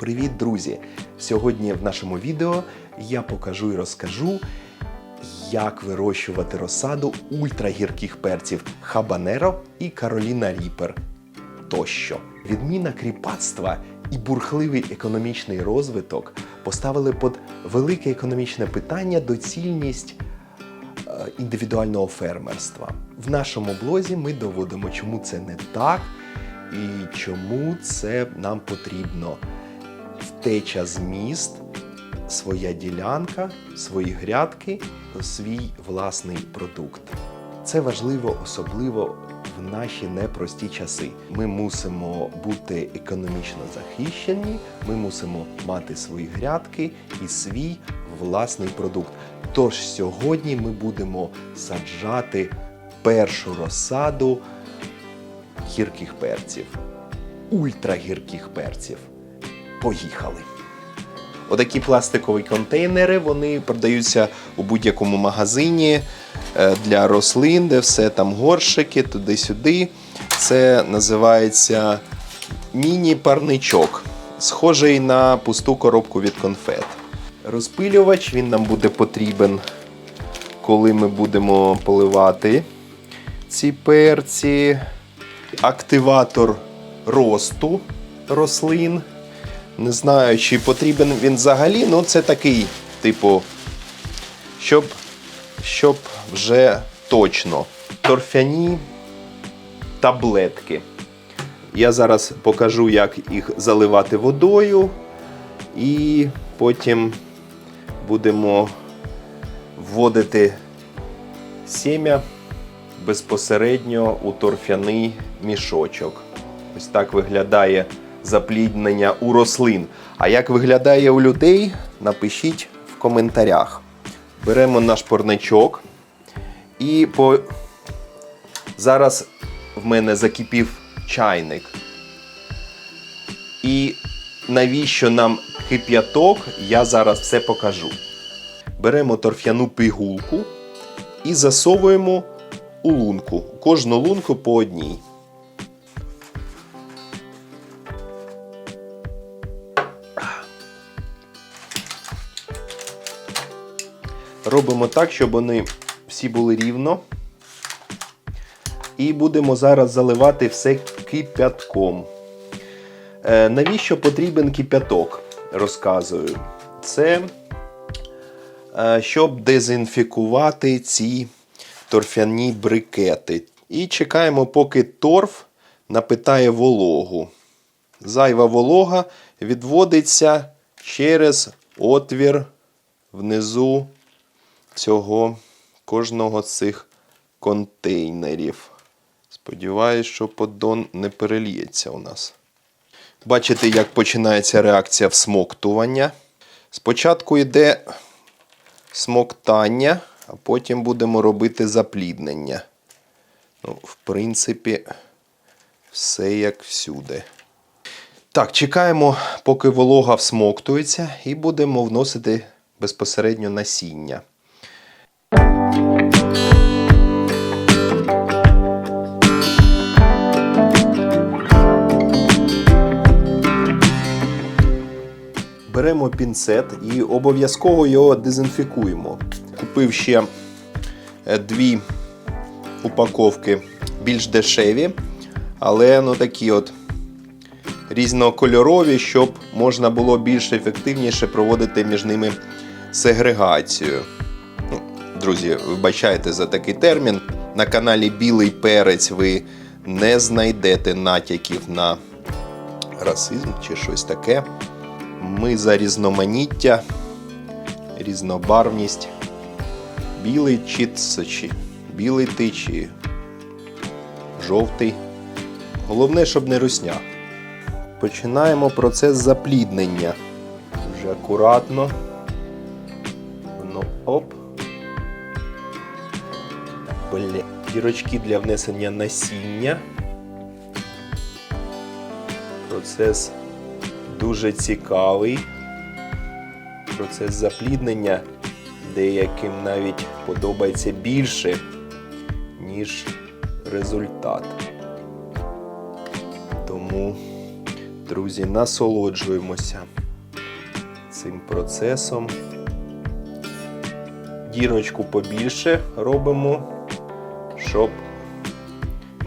Привіт, друзі! Сьогодні в нашому відео я покажу і розкажу, як вирощувати розсаду ультрагірких перців Хабанеро і Кароліна Ріпер тощо. Відміна кріпацтва і бурхливий економічний розвиток поставили під велике економічне питання доцільність е, індивідуального фермерства. В нашому блозі ми доводимо, чому це не так і чому це нам потрібно. Втеча з міст, своя ділянка, свої грядки, свій власний продукт. Це важливо особливо в наші непрості часи. Ми мусимо бути економічно захищені, ми мусимо мати свої грядки і свій власний продукт. Тож сьогодні ми будемо саджати першу розсаду гірких перців, ультрагірких перців. Поїхали! Отакі пластикові контейнери вони продаються у будь-якому магазині е, для рослин, де все там горшики, туди-сюди. Це називається міні-парничок, схожий на пусту коробку від конфет. Розпилювач він нам буде потрібен, коли ми будемо поливати ці перці. Активатор росту рослин. Не знаю, чи потрібен він взагалі, ну це такий, типу, щоб, щоб вже точно. Торфяні таблетки. Я зараз покажу, як їх заливати водою, і потім будемо вводити сім'я безпосередньо у торфяний мішочок. Ось так виглядає запліднення у рослин. А як виглядає у людей, напишіть в коментарях. Беремо наш порничок і по... зараз в мене закипів чайник. І навіщо нам кип'яток, я зараз все покажу. Беремо торф'яну пігулку і засовуємо у лунку. Кожну лунку по одній. Робимо так, щоб вони всі були рівно. І будемо зараз заливати все кипятком. Е, навіщо потрібен кипяток? Розказую. Це е, щоб дезінфікувати ці торфяні брикети. І чекаємо, поки торф напитає вологу. Зайва волога відводиться через отвір внизу цього кожного з цих контейнерів. Сподіваюсь, що поддон не переліється у нас. Бачите, як починається реакція всмоктування. Спочатку йде смоктання, а потім будемо робити запліднення. Ну, в принципі, все як всюди. Так, чекаємо, поки волога всмоктується, і будемо вносити безпосередньо насіння. Беремо пінцет і обов'язково його дезінфікуємо. Купив ще е, дві упаковки більш дешеві, але ну такі от різнокольорові, щоб можна було більш ефективніше проводити між ними сегрегацію. Ну, Друзі, вибачайте за такий термін. На каналі Білий Перець ви не знайдете натяків на расизм чи щось таке. Ми за різноманіття, різнобарвність. Білий чи чи білий ти чи жовтий. Головне, щоб не русня. Починаємо процес запліднення. Дуже акуратно. Воно оп. Бля. Дірочки для внесення насіння. Процес дуже цікавий. Процес запліднення деяким навіть подобається більше, ніж результат. Тому Друзі, насолоджуємося цим процесом. Дірочку побільше робимо, щоб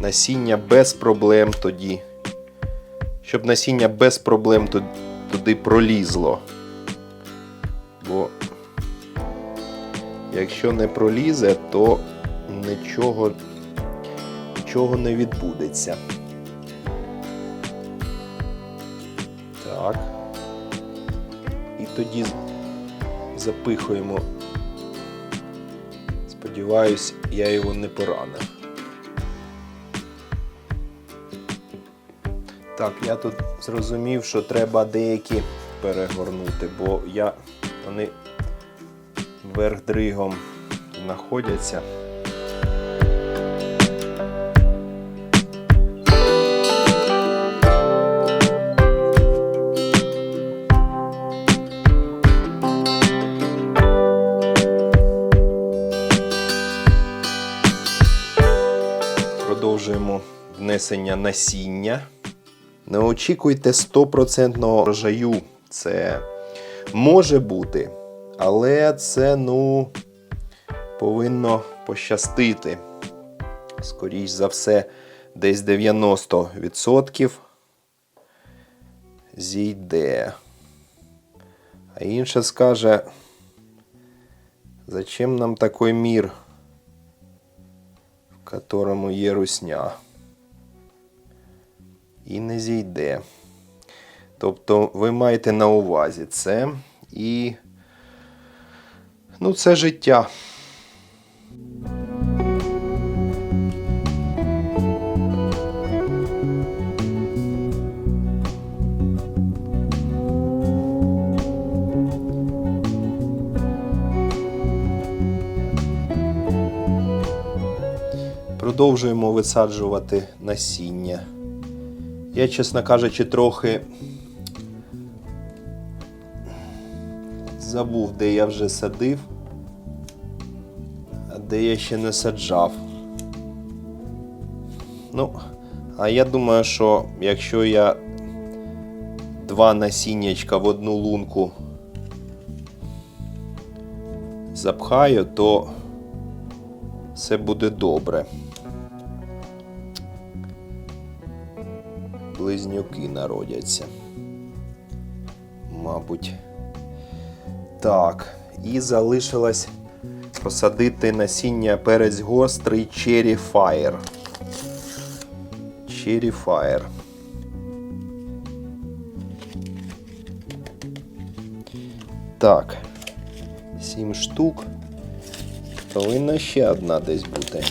насіння без проблем тоді. Щоб насіння без проблем туди пролізло. Бо якщо не пролізе, то нічого, нічого не відбудеться. Так. І тоді запихуємо. Сподіваюсь, я його не поранив. Так, я тут зрозумів, що треба деякі перегорнути, бо я вони вверх дригом знаходяться. Продовжуємо внесення насіння. Не очікуйте 100% врожаю. Це може бути, але це ну повинно пощастити. Скоріш за все, десь 90% зійде. А інше скаже, зачем нам такий мір, в которому є русня? І не зійде. Тобто ви маєте на увазі це і ну, це життя. Продовжуємо висаджувати насіння. Я, чесно кажучи, трохи забув, де я вже садив, а де я ще не саджав. Ну, а я думаю, що якщо я два насіннячка в одну лунку запхаю, то все буде добре. Близнюки народяться. Мабуть. Так, і залишилось посадити насіння перець гострий Cherry Fire. Cherry Fire. Так, сім штук. Повинна ще одна десь бути.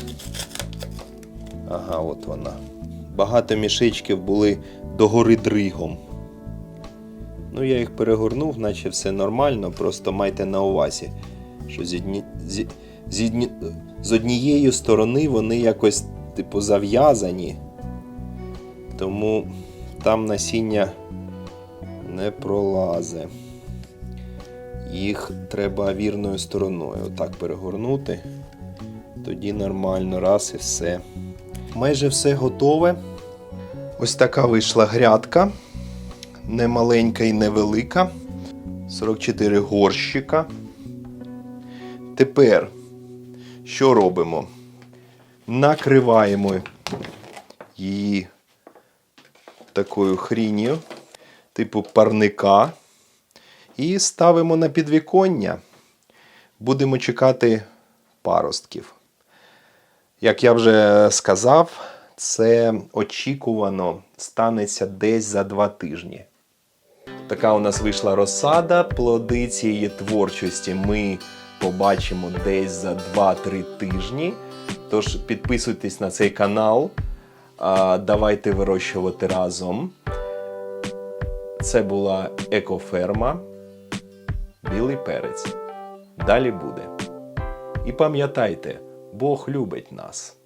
Ага, от вона багато мішечків були догори дригом. Ну, я їх перегорнув, наче все нормально, просто майте на увазі, що з, одні, з, з, одні, з однієї сторони вони якось типу зав'язані, тому там насіння не пролазе. Їх треба вірною стороною отак перегорнути. Тоді нормально, раз і все. Майже все готове. Ось така вийшла грядка. Не маленька і невелика. 44 горщика. Тепер що робимо? Накриваємо її такою хрінню, типу парника. І ставимо на підвіконня. Будемо чекати паростків. Як я вже сказав, це очікувано станеться десь за два тижні. Така у нас вийшла розсада. Плоди цієї творчості ми побачимо десь за 2-3 тижні. Тож підписуйтесь на цей канал. Давайте вирощувати разом. Це була екоферма. Білий перець. Далі буде. І пам'ятайте, Бог любить нас.